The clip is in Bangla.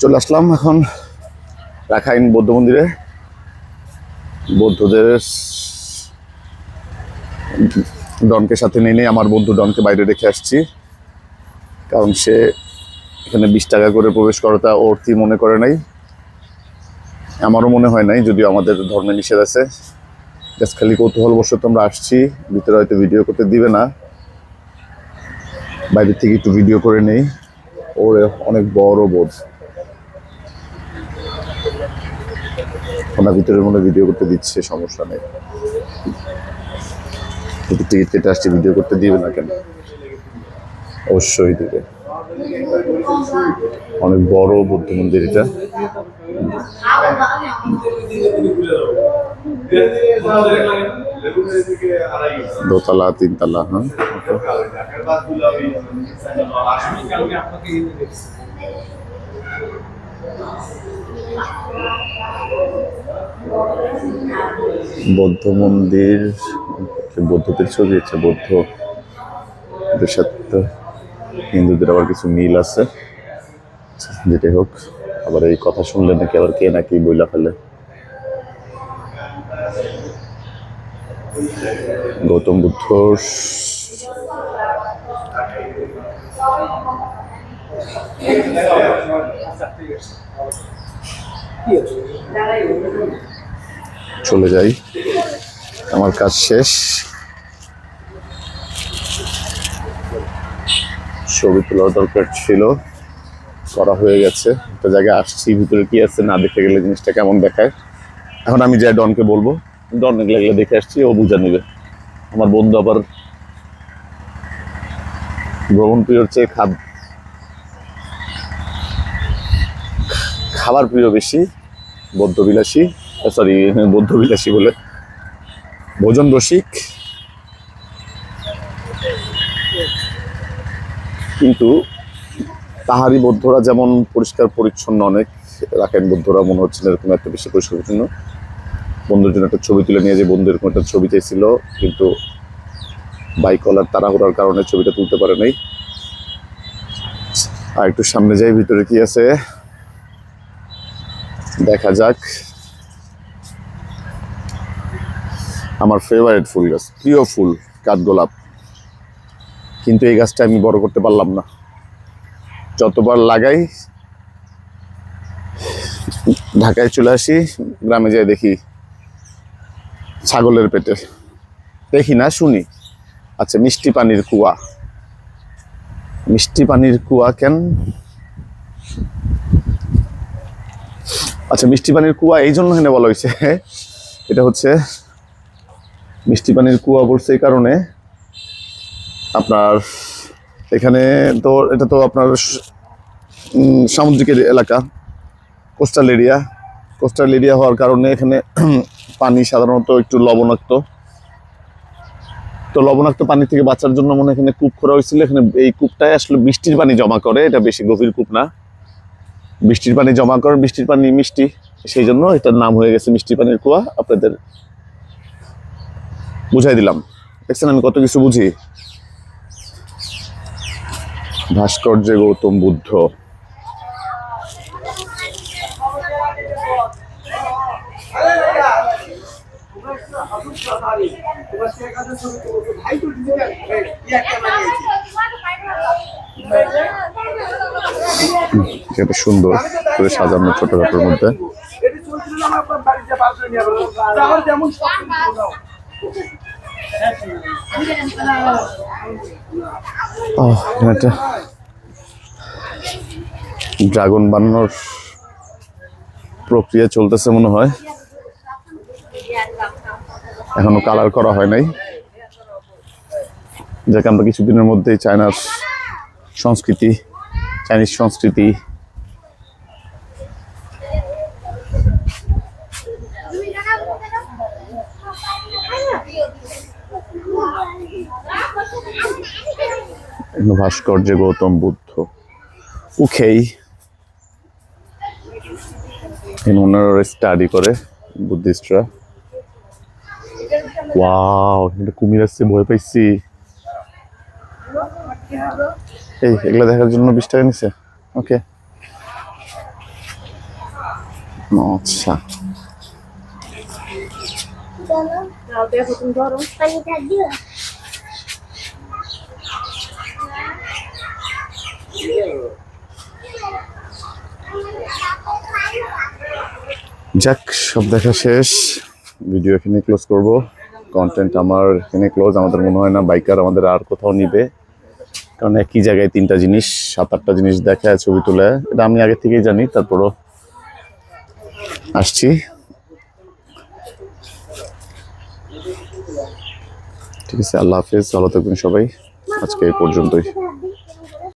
চলে আসলাম এখন রাখাইন বৌদ্ধ মন্দিরে। বৌদ্ধদের ডনকে সাথে নিয়ে নিয়ে আমার বন্ধু ডনকে বাইরে রেখে আসছি। কারণ সে এখানে বিশ টাকা করে প্রবেশ করাটা ওর কি মনে করে নাই? আমারও মনে হয় নাই, যদিও আমাদের ধর্মে নিষেধ আছে। জাস্ট খালি কৌতূহলবশত আমরা আসছি, ভিতরে হয়তো ভিডিও করতে দিবে না। বাইরে থেকে একটু ভিডিও করে নেই। ওর অনেক বড় বোধ। ওনার ভিতরে মনে ভিডিও করতে দিচ্ছে, সমস্যা নেই। কিন্তু টিকিট কেটে আসছে ভিডিও করতে দিবে না কেন? অবশ্যই দিবে। অনেক বড় বৌদ্ধ মন্দির এটা। দোতলা, তিনতলা হ্যাঁ? বৌদ্ধ মন্দির, বৌদ্ধদের ছবি আছে বৌদ্ধ সাথে হিন্দুদের আবার কিছু মিল আছে। যেটাই হোক, আবার এই কথা শুনলে নাকি আবার কে নাকি বইলা ফেলে। গৌতম বুদ্ধ চলে যাই। আমার কাজ শেষ। ছবি তোলার দরকার ছিল। করা হয়ে গেছে। একটা জায়গায় আসছি, ভিতরে কি আছে না দেখতে গেলে জিনিসটা কেমন দেখায়। এখন আমি যাই ডনকে বলব, ডন এগুলো দেখে আসছি, ও বুঝা নেবে। আমার বন্ধু আবার ভ্রমণ প্রিয়র চেয়ে খাদ খাবার প্রিয় বেশি, বৌদ্ধবিলাসী সরি বৌদ্ধবিলাসী বলে। ভোজন রসিক। কিন্তু তাহারি বৌদ্ধরা যেমন পরিষ্কার পরিচ্ছন্ন অনেক, রাখেন বৌদ্ধরা মনে হচ্ছে এরকম একটা বেশি পরিষ্কার পরিচ্ছন্ন বন্ধুর জন্য একটা ছবি তুলে নিয়ে যে বন্ধু এরকম একটা ছবি চাইছিল, কিন্তু বাইকওয়ালার তাড়াহুড়ার কারণে ছবিটা তুলতে পারে নাই। আর একটু সামনে যাই, ভিতরে কি আছে? দেখা যাক। আমার ফেভারিট ফুল গাছ, প্রিয় ফুল কাঠগোলাপ কিন্তু এই গাছটা আমি বড় করতে পারলাম না। যতবার লাগাই, ঢাকায় চলে আসি, গ্রামে যাই দেখি ছাগলের পেটে। দেখি না, শুনি। আচ্ছা মিষ্টি পানির কুয়া। মিষ্টি পানির কুয়া কেন? আচ্ছা মিষ্টি পানির কুয়া এই জন্য এখানে বলা হয়েছে। এটা হচ্ছে মিষ্টি পানির কুয়া বলছে এই কারণে। আপনার এখানে তো এটা তো আপনার সামুদ্রিক এলাকা কোস্টাল এরিয়া কোস্টাল এরিয়া হওয়ার কারণে এখানে পানি সাধারণত একটু লবণাক্ত। তো লবণাক্ত পানি থেকে বাঁচার জন্য মনে এখানে কূপ করা হয়েছিল। এখানে এই কূপটায় আসলে বৃষ্টির পানি জমা করে। এটা বেশি গভীর কূপ না। বৃষ্টির পানি জমা করে বৃষ্টির পানি মিষ্টি, সেই জন্য এটার নাম হয়ে গেছে মিষ্টি পানির কুয়া। আপনাদের বুঝাই দিলাম। দেখছেন, আমি কত কিছু বুঝি? ভাস্কর্যে গৌতম বুদ্ধ। এটা সুন্দর করে সাজানো ছোটখাটোর মধ্যে। এখানে ড্রাগন বানানোর প্রক্রিয়া চলতেছে মনে হয়। এখনও কালার করা হয় নাই। যাকে কিছুদিনের মধ্যেই চায়নার সংস্কৃতি, চাইনিজ সংস্কৃতি ভাস্কর্যে গৌতম বুদ্ধ। উখেই। ওনারা স্টাডি করে বুদ্ধিস্টরা। ওয়াও কুমির আসছে ভয় পাইছি। এই এগুলো দেখার জন্য বিশ টাকা নিছে? ওকে আচ্ছা। দেখো তুমি ধরো। যাক, সব দেখা শেষ। ভিডিও এখানে ক্লোজ করব। কন্টেন্ট আমার এখানে ক্লোজ আমাদের মনে হয় না বাইকার আমাদের আর কোথাও নিবে। কারণ একই জায়গায় তিনটা জিনিস, সাত আটটা জিনিস দেখায় ছবি তুলে, এটা আমি আগে থেকেই জানি, তারপরও আসছি। ঠিক আছে, আল্লাহ হাফিজ, ভালো থাকবেন সবাই। আজকে এই পর্যন্তই।